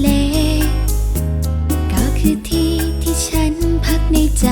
เล ก็คือที่ที่ฉันพักในใจ